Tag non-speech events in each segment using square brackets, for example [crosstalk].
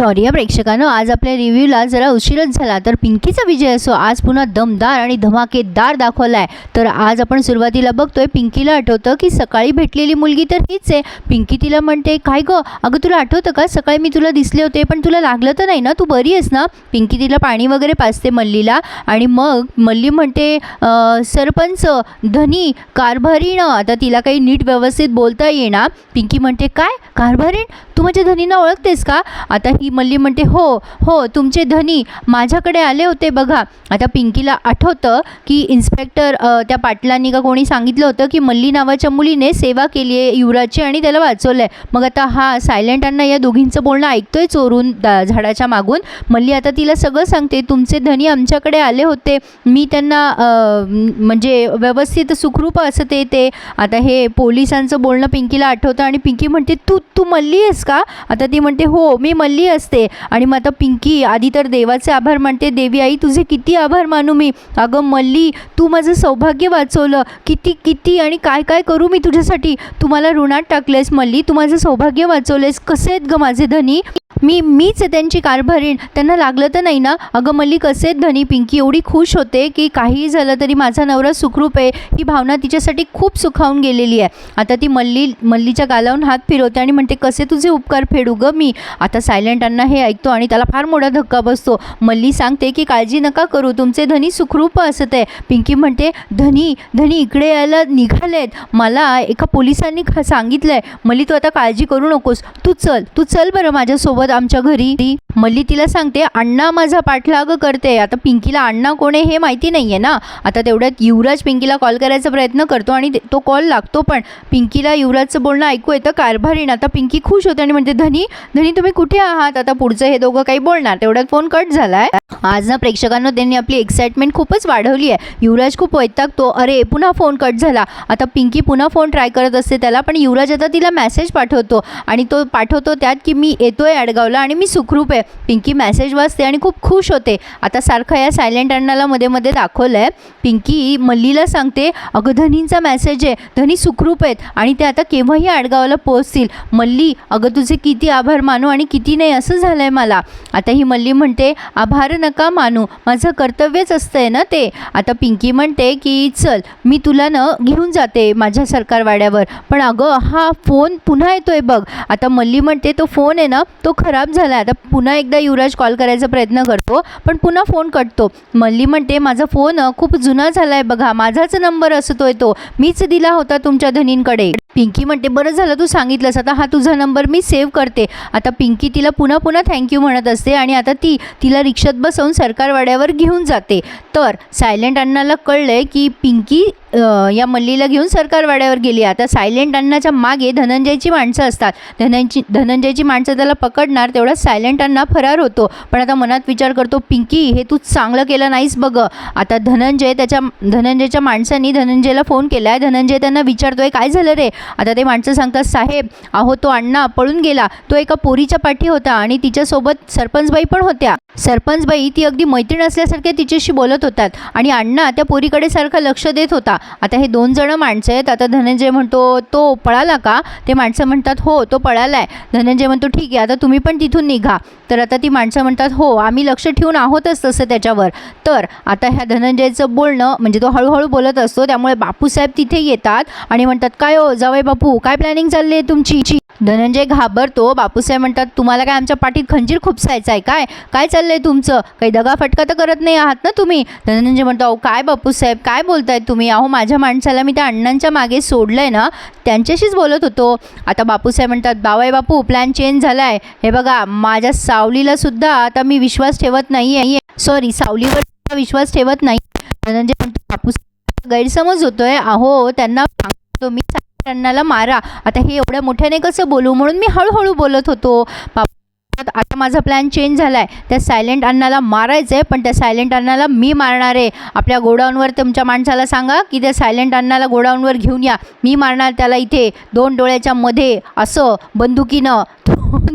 Sorry या प्रेक्षकांनो आज आपल्या रिव्ह्यूला जरा उशीरच झाला तर पिंकीचा विजय असो आज पुन्हा दमदार आणि धमाकेदार दाखवला आहे तर आज आपण सुरुवातीला बघतोय पिंकीला आठवतं की सकाळी भेटलेली मुलगी तर हीच आहे. पिंकी तिला म्हणते काय गं? अगं तुला आठवतं का? सकाळी मी तुला दिसले होते पण तुला लागलं तर नाही ना? तू बरी आहेस ना? पिंकी तिला पाणी वगैरे पाचते मल्लीला आणि मग मल्ली म्हणते सरपंच धनी कारभारीण आता तिला काही नीट व्यवस्थित बोलता येणार पिंकी म्हणते काय? कारभारीण? तू माझ्या धनींना ओळखतेस का? आता ही मल्ली म्हणते हो हो तुमचे धनी माझ्याकडे आले होते बघा. आता पिंकीला आठवतं की इन्स्पेक्टर त्या पाटलांनी का कोणी सांगितलं होतं की मल्ली नावाच्या मुलीने सेवा केली आहे युवराजची आणि त्याला वाचवलं आहे मग आता हा सायलेंट अण्णा या दोघींचं बोलणं ऐकतोय चोरून झाडाच्या मागून. मल्ली आता तिला सगळं सांगते तुमचे धनी आमच्याकडे आले होते. मी त्यांना म्हणजे व्यवस्थित सुखरूप असं ते ते. आता हे पोलिसांचं बोलणं पिंकीला आठवतं आणि पिंकी म्हणते तू तू मल्ली आहेस का? आता ती म्हणते हो मी मल्ली असते. आणि मग आता पिंकी आधी तर देवाचे आभार मानते. देवी आई तुझे किती आभार मानू मी. अगं मल्ली तू माझं सौभाग्य वाचवलं. किती किती आणि काय काय करू मी तुझ्यासाठी? तुम्हाला ऋणात टाकलेस मल्ली. तू माझं सौभाग्य वाचवलेस. कसे आहेत ग माझे धनी? मी मीच आहे त्यांची कारभारीण त्यांना लागलं तर नाही ना? अगं मल्ली कसे धनी पिंकी एवढी खुश होते की काहीही झालं तरी माझा नवरा सुखरूप आहे. ही भावना तिच्यासाठी खूप सुखावून गेलेली आहे. आता ती मल्ली मल्लीच्या गालावून हात फिरवते आणि म्हणते कसे तुझे उपकार फेडू ग मी? आता सायलेंट अण्णा हे ऐकतो आणि त्याला फार मोठा धक्का बसतो. मल्ली सांगते की काळजी नका करू तुमचे धनी सुखरूप असत आहे. पिंकी म्हणते धनी धनी इकडे यायला निघालेत. मला एका पोलिसांनी सांगितलं आहे मल्ली तू आता काळजी करू नकोस. तू चल तू चल बरं माझ्यासोबत. आमच्या घरी मल्ली तिला सांगते अण्णा माझा पाठलाग करते. आता पिंकीला अण्णा कोण आहे हे माहिती नाही आहे ना? आता तेवढ्यात युवराज पिंकीला कॉल करायचा प्रयत्न करतो आणि ते- तो कॉल लागतो पण पिंकीला युवराजचं बोलणं ऐकू येतं कारभारीण आता पिंकी खुश होते आणि म्हणते धनी धनी तुम्ही कुठे आहात? आता पुढचं हे दोघं काही बोलणार. तेवढ्यात फोन कट झाला आहे आज ना प्रेक्षकांना त्यांनी आपली एक्साइटमेंट खूपच वाढवली आहे. युवराज खूप वैतागतो अरे पुन्हा फोन कट झाला. आता पिंकी पुन्हा फोन ट्राय करत असते त्याला पण युवराज आता तिला मेसेज पाठवतो. आणि तो पाठवतो त्यात की मी येतोय अडगावला आणि मी सुखरूप आहे. पिंकी मेसेज वाचते आणि खूप खुश होते. आता सारखं या सायलेंट अण्णाला मध्ये मध्ये दाखवलं आहे पिंकी मल्लीला सांगते अगं धनींचा मेसेज आहे. धनी सुखरूप आहेत आणि ते आता केव्हाही आडगावाला पोहोचतील. मल्ली अगं तुझे किती आभार मानू आणि किती नाही असं झालं आहे मला. आता ही मल्ली म्हणते आभार नका मानू. माझं कर्तव्यच असतंय ना ते. आता पिंकी म्हणते की चल मी तुला न घेऊन जाते माझ्या सरकारवाड्यावर पण अगं हा फोन पुन्हा येतोय बघ. आता मल्ली म्हणते तो फोन आहे ना तो खराब झाला आता पुन्हा एकदा युवराज कॉल करायचा प्रयत्न करतो पण पुन्हा फोन कटतो. मल्ली म्हणते माझा फोन खूप जुना झाला आहे बघा. माझाच नंबर असतोय तो. मीच दिला होता तुमच्या धनींकडे. पिंकी म्हणते बरं झालं तू सांगितलंस आता हा तुझा नंबर मी सेव्ह करते. आता पिंकी तिला पुन्हा पुन्हा थँक्यू म्हणत असते आणि आता ती तिला रिक्षात बसवून सरकारवाड्यावर घेऊन जाते. तर सायलेंट अण्णाला कळलं आहे की पिंकी या मल्लीला घेऊन सरकारवाड्यावर गेली आता सायलेंट अण्णाच्या मागे धनंजयची माणसं असतात. धनंजी धनंजयची माणसं त्याला पकडणार तेवढा सायलेंट अण्णा फरार होतो. पण आता मनात विचार करतो पिंकी हे तू चांगलं केलं नाहीस बघ. आता धनंजय त्याच्या धनंजयच्या माणसांनी धनंजयला फोन केला आहे धनंजय त्यांना विचारतोय काय झालं रे? आता ते माणसं सांगतात साहेब अहो तो अण्णा पळून गेला. तो एका पोरीच्या पाठी होता आणि तिच्यासोबत सरपंचबाई पण होत्या. सरपंचबाई ती अगदी मैत्रीण असल्यासारख्या तिच्याशी बोलत होतात आणि अण्णा त्या पोरीकडे सारखं लक्ष देत होता. आता हे दोन जणं माणसं आहेत. आता धनंजय म्हणतो तो पळाला का? ते माणसं म्हणतात हो तो पळाला आहे धनंजय म्हणतो ठीक आहे आता तुम्ही पण तिथून निघा. तर आता ती माणसं म्हणतात हो आम्ही लक्ष ठेवून आहोतच तसं त्याच्यावर. तर आता ह्या धनंजयचं बोलणं म्हणजे तो हळूहळू बोलत असतो त्यामुळे बापूसाहेब तिथे येतात आणि म्हणतात काय हो जावई बापू काय प्लॅनिंग चालली आहे तुमची? धनंजय घाबरतो. बापूसाहेब म्हणतात तुम्हाला काय आमच्या पाठीत खंजीर खुपसायचा आहे काय? काय चाललं चाललंय तुमचं? काही दगाफटका तर करत नाही आहात ना तुम्ही? धनंजय म्हणतो अहो काय बापूसाहेब काय बोलतायत तुम्ही? अहो माझ्या माणसाला मी त्या अण्णांच्या मागे सोडलंय ना त्यांच्याशीच बोलत होतो. आता बापूसाहेब म्हणतात बावाई बापू प्लॅन चेंज झाला आहे हे बघा माझ्या सावलीला सुद्धा आता मी विश्वास ठेवत नाही आहे सॉरी सावलीवर विश्वास ठेवत नाही. धनंजय म्हणतो बापूसाहेब गैरसमज होतोय. अहो त्यांना सांगतो मी अण्णाला मारा. आता हे एवढ्या मोठ्याने कसं बोलू? म्हणून मी हळूहळू बोलत होतो. बाप म्हणतात, आता माझा प्लॅन चेंज झाला आहे त्या सायलेंट अण्णाला मारायचं आहे पण त्या सायलेंट अण्णाला मी मारणार आहे. आपल्या गोडाऊनवर तुमच्या माणसाला सांगा की त्या सायलेंट अण्णाला गोडाऊनवर घेऊन या. मी मारणार त्याला इथे. दोन डोळ्याच्या मध्ये असं बंदुकीनं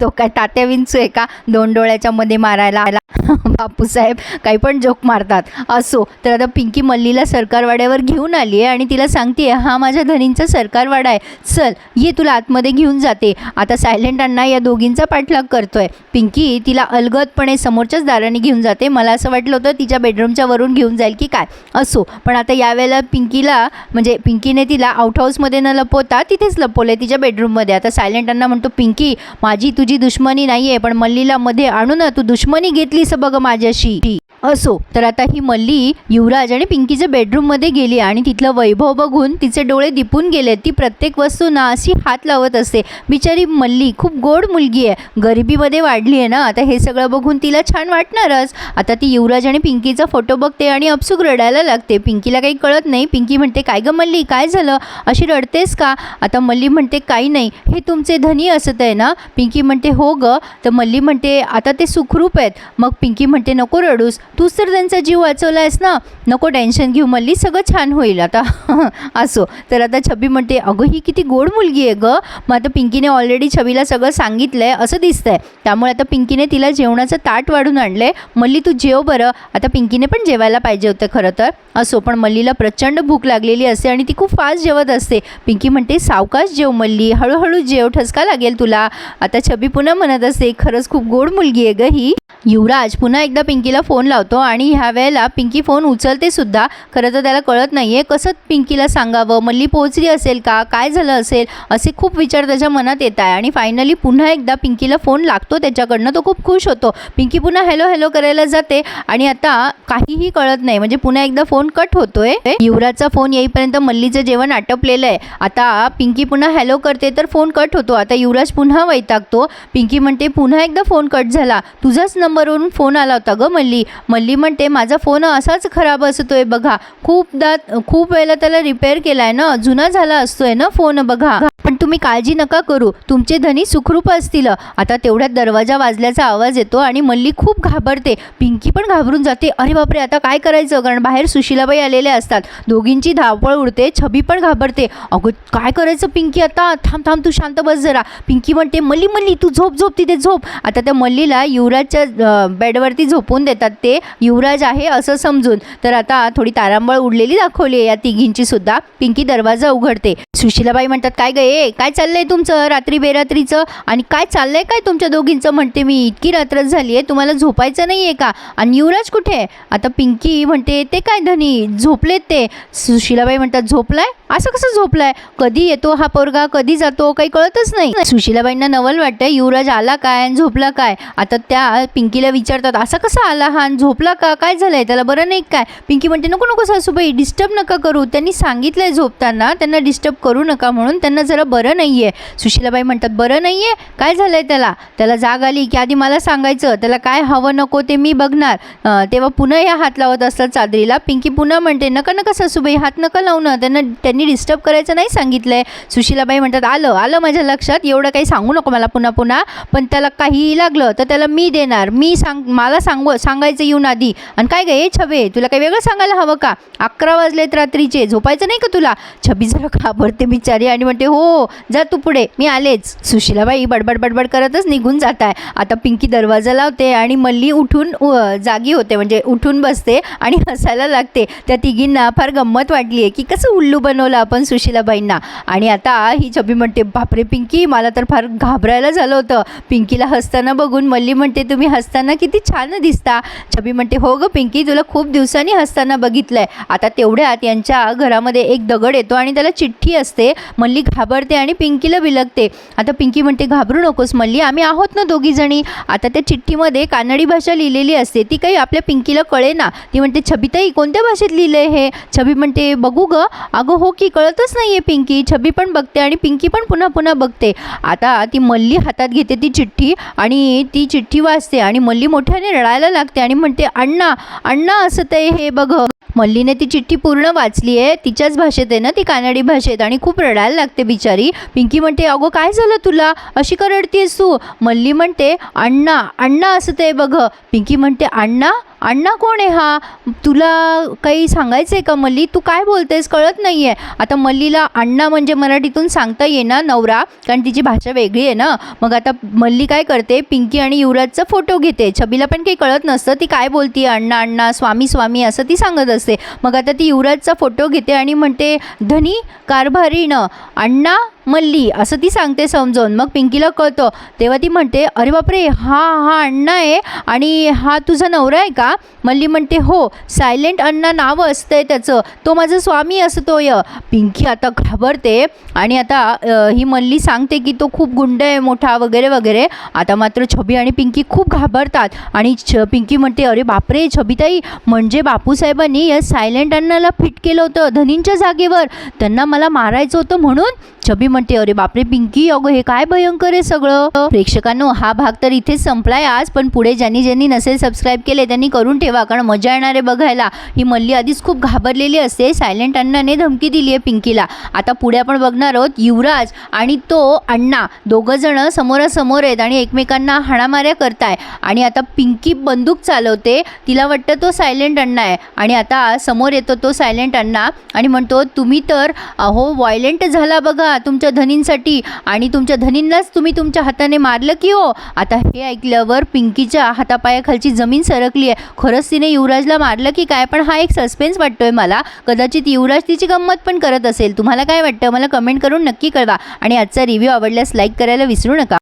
तो काय तात्या विंचू आहे का? दोन डोळ्याच्या मध्ये मारायला आला. बापूसाहेब काही पण जोक मारतात. असो तर आता पिंकी मल्लीला सरकारवाड्यावर घेऊन आली आहे आणि तिला सांगते हा माझ्या धनींचा सरकारवाडा आहे. चल ये तुला आतमध्ये घेऊन जाते. आता सायलेंट अण्णा या दोघींचा पाठलाग करतोय. पिंकी तिला अलगदपणे समोरच्याच दाराने घेऊन जाते. मला असं वाटलं होतं तिच्या बेडरूमच्या वरून घेऊन जाईल की काय. असो पण आता यावेळेला पिंकीला म्हणजे पिंकीने तिला आउट हाऊसमध्ये न लपवता तिथेच लपवले तिच्या बेडरूममध्ये. आता सायलेंट अण्णा म्हणतो पिंकी माझी तुझी दुश्मनी नाही आहे पण मल्लीला मध्ये आणू ना तू दुश्मनी घेतलीस बघ माझ्याशी. असो. तर आता ही मल्ली युवराज आणि पिंकीच्या बेडरूममध्ये गेली आणि तिथलं वैभव बघून तिचे डोळे दिपून गेले ती प्रत्येक वस्तू ना अशी हात लावत असते. बिचारी मल्ली खूप गोड मुलगी आहे. गरिबीमध्ये वाढली आहे ना? आता हे सगळं बघून तिला छान वाटणारच. आता ती युवराज आणि पिंकीचा फोटो बघते आणि अपसुक रडायला लागते. पिंकीला काही कळत नाही. पिंकी म्हणते काय गं मल्ली? काय झालं? अशी रडतेस का? आता मल्ली म्हणते काही नाही. हे तुमचे धनी असत आहे ना? पिंकी म्हणते हो ग. तर मल्ली म्हणते आता ते सुखरूप आहेत. मग पिंकी म्हणते नको रडूस. तूच तर त्यांचा जीव वाचवला आहेस ना नको टेन्शन घेऊ मल्ली सगळं छान होईल आता. [laughs] असो. तर आता छबी म्हणते अगं ही किती गोड मुलगी आहे गं. मग आता पिंकीने ऑलरेडी छबीला सगळं सांगितलं आहे असं दिसतंय. त्यामुळे आता पिंकीने तिला जेवणाचं ताट वाढून आणलं आहे मल्ली तू जेव बरं. आता पिंकीने पण जेवायला पाहिजे होतं खरं तर. असो. पण मल्लीला प्रचंड भूक लागलेली असते आणि ती खूप फास्ट जेवत असते. पिंकी म्हणते सावकाश जेव मल्ली. हळूहळू जेव. ठसका लागेल तुला. आता छबी पुन्हा म्हणत असते खरंच खूप गोड मुलगी आहे गं ही. युवराज पुन्हा एकदा पिंकीला फोन लावतो आणि ह्या वेळेला पिंकी फोन उचलते सुद्धा. खरं तर त्याला कळत नाही आहे कसं पिंकीला सांगावं? मल्ली पोहोचली असेल का? काय झालं असेल? असे खूप विचार त्याच्या मनात येत आहे. आणि फायनली पुन्हा एकदा पिंकीला फोन लागतो त्याच्याकडनं. तो खूप खुश होतो. पिंकी पुन्हा हॅलो हॅलो करायला जाते. आणि आता काहीही कळत नाही. म्हणजे पुन्हा एकदा फोन कट होतोय. युवराजचा फोन येईपर्यंत मल्लीचं जेवण आटपलेलं आहे. आता पिंकी पुन्हा हॅलो करते तर फोन कट होतो. आता युवराज पुन्हा वैतागतो. पिंकी म्हणते पुन्हा एकदा फोन कट झाला. तुझाच नंबरवरून फोन आला होता ग मल्ली. मल्ली म्हणते माझा फोन असाच खराब असतोय बघा. खूपदा खूप वेळेला त्याला रिपेअर केलाय ना. जुना झाला असतोय ना फोन बघा. तुम्ही काळजी नका करू. तुमचे धनी सुखरूप असतील. आता तेवढ्यात दरवाजा वाजल्याचा आवाज येतो आणि मल्ली खूप घाबरते. पिंकी पण घाबरून जाते. अरे बापरे आता काय करायचं? कारण बाहेर सुशिलाबाई आलेल्या असतात. दोघींची धावपळ उडते. छबी पण घाबरते. अगं काय करायचं पिंकी आता? थांब थांब तू शांत बस जरा. पिंकी म्हणते मल्ली मल्ली तू झोप झोप तिथे झोप. आता त्या मल्लीला युवराजच्या बेडवरती झोपून देतात ते. युवराज आहे असं समजून. तर आता थोडी तारांबळ उडलेली दाखवली आहे या तिघींची सुद्धा. पिंकी दरवाजा उघडते. सुशिलाबाई म्हणतात काय ग काय चाललंय तुमचं? रात्री बेरात्रीचं? आणि काय चाललंय काय तुमच्या दोघींचं? म्हणते मी इतकी रात्र झाली आहे तुम्हाला झोपायचं नाही आहे का? आणि युवराज कुठे आहे? आता पिंकी म्हणते ते काय धनी? झोपलेत ते. सुशिलाबाई म्हणतात झोपलाय? असं कसं झोपलाय? कधी येतो हा पोरगा कधी जातो काही कळतच नाही. सुशिलाबाईंना नवल वाटतं युवराज आला काय आणि झोपला काय? आता त्या पिंकीला विचारतात असा कसा आला हा आणि झोपला का? काय झालंय? त्याला बरं नाही काय पिंकी म्हणते नको नको सासूबाई डिस्टर्ब नका करू. त्यांनी सांगितलंय झोपताना त्यांना डिस्टर्ब करू नका म्हणून त्यांना जरा बरं नाही आहे सुशिलाबाई म्हणतात बरं नाही आहे काय झालं आहे त्याला? त्याला जाग आली की आधी मला सांगायचं. त्याला काय हवं नको ते मी बघणार. तेव्हा पुन्हा या हात लावत असतात चादरीला. पिंकी पुन्हा म्हणते नका नका सासूबाई हात नका लावणं त्यांना त्यांनी डिस्टर्ब करायचं नाही सांगितलं आहे सुशीलाबाई म्हणतात आलं आलं माझ्या लक्षात. एवढं काही सांगू नको मला पुन्हा पुन्हा. पण त्याला काहीही लागलं तर त्याला मी देणार. मी सांग मला सांगू सांगायचं येऊन आधी. आणि काय गे छबे तुला काही वेगळं सांगायला हवं का? अकरा वाजलेत रात्रीचे. झोपायचं नाही का तुला? छबी जरा घाबरते बिचारी आणि म्हणते हो जा तू पुढे. मी आलेच. सुशीलाबाई बडबड बडबड करतच निघून जात आहे आता पिंकी दरवाजा लावते आणि मल्ली उठून जागी होते. म्हणजे उठून बसते आणि [laughs] हसायला लागते. त्या तिघींना फार गंमत वाटली आहे की कसं उल्लू बनवलं आपण सुशिलाबाईंना. आणि आता ही छबी म्हणते बापरे पिंकी मला तर फार घाबरायला झालं होतं. पिंकीला हसताना बघून मल्ली म्हणते तुम्ही हसताना किती छान दिसता. छबी म्हणते हो गं पिंकी तुला खूप दिवसांनी हसताना बघितलंय. आता तेवढ्यात यांच्या घरामध्ये एक दगड येतो आणि त्याला चिठ्ठी असते. मल्ली घाबरते आणि पिंकीला बिलगते. आता पिंकी म्हणते घाबरू नकोस मल्ली आम्ही आहोत ना दोघी जणी. आता त्या चिठ्ठीमध्ये कानडी भाषा लिहिलेली असते. ती काही आपल्या पिंकीला कळे ना ती म्हणते छबीताई कोणत्या भाषेत लिहिलंय हे? छबी म्हणते बघू ग. अगं हो की कळतच नाही आहे पिंकी. छबी पण बघते आणि पिंकी पण पुन्हा पुन्हा बघते. आता ती मल्ली हातात घेते ती चिठ्ठी आणि ती चिठ्ठी वाचते आणि मल्ली मोठ्याने रडायला लागते आणि म्हणते अण्णा अण्णा असं ते हे बघ. मल्लीने ती चिठ्ठी पूर्ण वाचली आहे. तिच्याच भाषेत आहे ना ती कानडी भाषेत आणि खूप रडायला लागते बिचारी. पिंकी म्हणते अगो काय झालं तुला? अशी का रडतीयस तू? मल्ली म्हणते अण्णा अण्णा असं ते बघ. पिंकी म्हणते अण्णा अण्णा कोण आहे हा? तुला काही सांगायचं आहे का मल्ली? तू काय बोलतेस? कळत नाही आहे आता मल्लीला अण्णा म्हणजे मराठीतून सांगता येणार नवरा कारण तिची भाषा वेगळी आहे ना. मग आता मल्ली काय करते? पिंकी आणि युवराजचा फोटो घेते. छबीला पण काही कळत नसतं. ती काय बोलते अण्णा अण्णा स्वामी स्वामी असं ती सांगत असते. मग आता ती युवराजचा फोटो घेते आणि म्हणते धनी कारभारीनं अण्णा मल्ली असं ती सांगते समजून. मग पिंकीला कळतं. तेव्हा ती म्हणते अरे बापरे हा हा अण्णा आहे आणि हा तुझा नवरा आहे का? मल्ली म्हणते हो सायलेंट अण्णा नाव आहे त्याचं. तो माझा स्वामी असतोय. पिंकी आता घाबरते आणि आता ही मल्ली सांगते की तो खूप गुंड आहे मोठा वगैरे वगैरे. आता मात्र छबी आणि पिंकी खूप घाबरतात आणि छ पिंकी म्हणते अरे बापरे छबीताई म्हणजे बापूसाहेबांनी या सायलेंट अण्णाला फिट केलं होतं धनींच्या जागेवर. त्यांना मला मारायचं होतं म्हणून छबी म्हणते अरे बापरे पिंकी अगं हे काय भयंकर आहे सगळं. प्रेक्षकांनो हा भाग तर इथेच संपलाय आज पण पुढे ज्यांनी ज्यांनी नसेल सबस्क्राईब केले त्यांनी करून ठेवा कारण मजा येणार आहे बघायला. ही मल्ली आधीच खूप घाबरलेली असते सायलेंट अण्णाने धमकी दिली आहे पिंकीला. आता पुढे आपण बघणार आहोत युवराज आणि तो अण्णा. दोघं जण समोरासमोर आहेत आणि एकमेकांना हाणामाऱ्या करताय. आणि आता पिंकी बंदूक चालवते. तिला वाटतं तो सायलेंट अण्णा आहे. आणि आता समोर येतो तो सायलेंट अण्णा आणि म्हणतो तुम्ही तर अहो व्हायलेंट झाला बघा तुमच्या धनींसाठी आणि तुमच्या धनींनाच तुम्ही तुमच्या हाताने मारलं की हो. आता हे ऐकल्यावर पिंकीच्या हातापायाखालची जमीन सरकली आहे. खरंच तिने युवराजला मारलं की काय? पण हा एक सस्पेन्स वाटतोय मला. कदाचित युवराज तिची गंमत पण करत असेल. तुम्हाला काय वाटतं? मला कमेंट करून नक्की कळवा. आणि आजचा रिव्ह्यू आवडल्यास लाईक करायला विसरू नका.